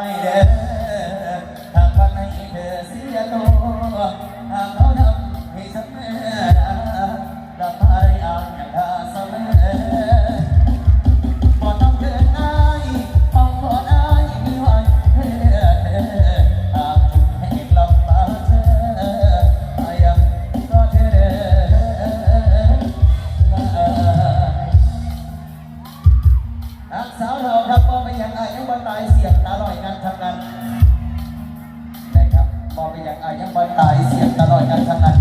ายเด้อหากวันไหนเสียตัวหาเขาทำให้ฉันรับภรรยาอย่างาเสมอบอต้องเดินหน้าเอาอได้มีไว้เพื่อเธอหากจุให้กลับมาเธออายังก็เธเดิถ้าสาวเราครับ อย่างอายังบันตายเสียงอร่อยกันทางนั้นนะครับมองไปอย่างอายังบันตายเสียงอร่อยกันทางนั้น